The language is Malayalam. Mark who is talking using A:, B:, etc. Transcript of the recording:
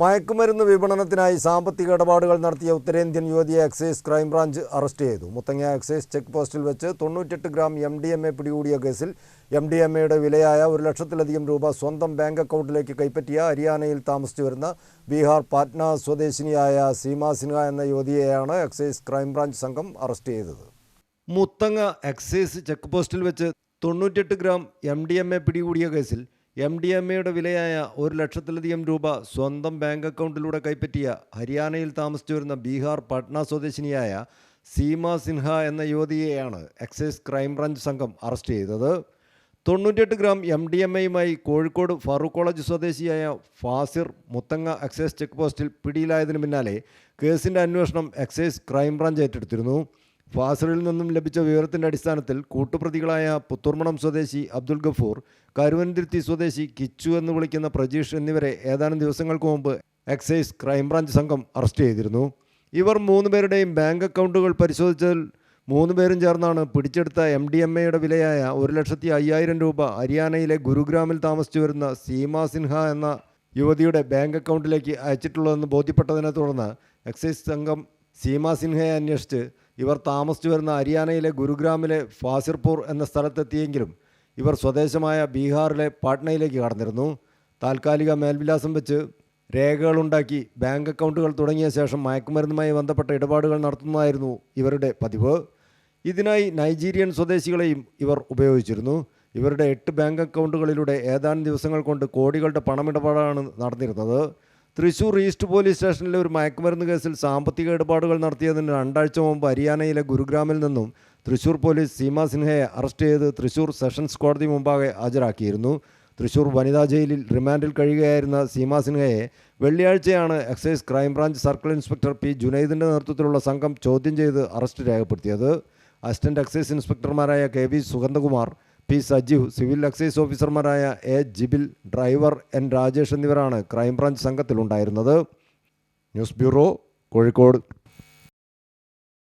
A: മയക്കുമരുന്ന് വിപണനത്തിനായി സാമ്പത്തിക ഇടപാടുകൾ നടത്തിയ ഉത്തരേന്ത്യൻ യുവതിയെ എക്സൈസ് ക്രൈംബ്രാഞ്ച് അറസ്റ്റ് ചെയ്തു. മുത്തങ്ങ എക്സൈസ് ചെക്ക് പോസ്റ്റിൽ വെച്ച് തൊണ്ണൂറ്റെട്ട് gram M D M A പിടികൂടിയ കേസിൽ എം ഡി എം എയുടെ വിലയായ ഒരു ലക്ഷത്തിലധികം രൂപ സ്വന്തം ബാങ്ക് അക്കൗണ്ടിലേക്ക് കൈപ്പറ്റിയ ഹരിയാനയിൽ താമസിച്ചു വരുന്ന ബീഹാർ പാറ്റ്ന സ്വദേശിനിയായ സീമ സിൻഹ എന്ന യുവതിയെയാണ് എക്സൈസ് ക്രൈംബ്രാഞ്ച് സംഘം അറസ്റ്റ് ചെയ്തത്. മുത്തങ്ങ എക്സൈസ് ചെക്ക് പോസ്റ്റിൽ വെച്ച് തൊണ്ണൂറ്റെട്ട് gram M D M A പിടികൂടിയ കേസിൽ എം ഡി എം എയുടെ വിലയായ ഒരു ലക്ഷത്തിലധികം രൂപ സ്വന്തം ബാങ്ക് അക്കൗണ്ടിലൂടെ കൈപ്പറ്റിയ ഹരിയാനയിൽ താമസിച്ചു വരുന്ന ബീഹാർ പട്ന സ്വദേശിനിയായ സീമ സിൻഹ എന്ന യുവതിയെയാണ് എക്സൈസ് ക്രൈംബ്രാഞ്ച് സംഘം അറസ്റ്റ് ചെയ്തത്. തൊണ്ണൂറ്റിയെട്ട് ഗ്രാം എം ഡി എം എയുമായി കോഴിക്കോട് ഫാറൂഖ് കോളേജ് സ്വദേശിയായ ഫാസിർ മുത്തങ്ങ എക്സൈസ് ചെക്ക് പോസ്റ്റിൽ പിടിയിലായതിനു പിന്നാലെ കേസിന്റെ അന്വേഷണം എക്സൈസ് ക്രൈംബ്രാഞ്ച് ഏറ്റെടുത്തിരുന്നു. ഫാസിറിൽ നിന്നും ലഭിച്ച വിവരത്തിന്റെ അടിസ്ഥാനത്തിൽ കൂട്ടുപ്രതികളായ പുത്തൂർമണം സ്വദേശി അബ്ദുൾ ഗഫൂർ കരുവൻതിരുത്തി സ്വദേശി കിച്ചു എന്ന് വിളിക്കുന്ന പ്രജീഷ് എന്നിവരെ ഏതാനും ദിവസങ്ങൾക്ക് മുമ്പ് എക്സൈസ് ക്രൈംബ്രാഞ്ച് സംഘം അറസ്റ്റ് ചെയ്തിരുന്നു. ഇവർ മൂന്ന് പേരുടെയും ബാങ്ക് അക്കൗണ്ടുകൾ പരിശോധിച്ചതിൽ മൂന്ന് പേരും ചേർന്നാണ് പിടിച്ചെടുത്ത എം ഡി എം എയുടെ വിലയായ ഒരു ലക്ഷത്തി അയ്യായിരം രൂപ ഹരിയാനയിലെ ഗുരുഗ്രാമിൽ താമസിച്ചു വരുന്ന സീമ സിൻഹ എന്ന യുവതിയുടെ ബാങ്ക് അക്കൗണ്ടിലേക്ക് അയച്ചിട്ടുള്ളതെന്ന് ബോധ്യപ്പെട്ടതിനെ തുടർന്ന് എക്സൈസ് സംഘം സീമ സിൻഹയെ അന്വേഷിച്ച് ഇവർ താമസിച്ചു വരുന്ന ഹരിയാനയിലെ ഗുരുഗ്രാമിലെ ഫാസിർപൂർ എന്ന സ്ഥലത്തെത്തിയെങ്കിലും ഇവർ സ്വദേശമായ ബീഹാറിലെ പാട്നയിലേക്ക് കടന്നിരുന്നു. താൽക്കാലിക മേൽവിലാസം വെച്ച് രേഖകളുണ്ടാക്കി ബാങ്ക് അക്കൗണ്ടുകൾ തുടങ്ങിയ ശേഷം മയക്കുമരുന്നുമായി ബന്ധപ്പെട്ട ഇടപാടുകൾ നടത്തുന്നതായിരുന്നു ഇവരുടെ പതിവ്. ഇതിനായി നൈജീരിയൻ സ്വദേശികളെയും ഇവർ ഉപയോഗിച്ചിരുന്നു. ഇവരുടെ എട്ട് ബാങ്ക് അക്കൗണ്ടുകളിലൂടെ ഏതാനും ദിവസങ്ങൾ കൊണ്ട് കോടികളുടെ പണമിടപാടാണ് നടന്നിരുന്നത്. തൃശൂർ ഈസ്റ്റ് പോലീസ് സ്റ്റേഷനിലെ ഒരു മയക്കുമരുന്ന് കേസിൽ സാമ്പത്തിക ഇടപാടുകൾ നടത്തിയതിന് രണ്ടാഴ്ച മുമ്പ് ഹരിയാനയിലെ ഗുരുഗ്രാമിൽ നിന്നും തൃശൂർ പോലീസ് സീമ സിൻഹയെ അറസ്റ്റ് ചെയ്ത് തൃശൂർ സെഷൻസ് കോടതി മുമ്പാകെ ഹാജരാക്കിയിരുന്നു. തൃശൂർ വനിതാ ജയിലിൽ റിമാൻഡിൽ കഴിയുകയായിരുന്ന സീമ സിൻഹയെ വെള്ളിയാഴ്ചയാണ് excise crime branch circle inspector P ജുനൈദിന്റെ നേതൃത്വത്തിലുള്ള സംഘം ചോദ്യം ചെയ്ത് അറസ്റ്റ് രേഖപ്പെടുത്തിയത്. Assistant excise ഇൻസ്പെക്ടർമാരായ K V Sugandhakumar P Sajeev civil excise ഓഫീസർമാരായ A Jibil driver N Rajesh എന്നിവരാണ് ക്രൈംബ്രാഞ്ച് സംഘത്തിലുണ്ടായിരുന്നത്. News bureau Kozhikode.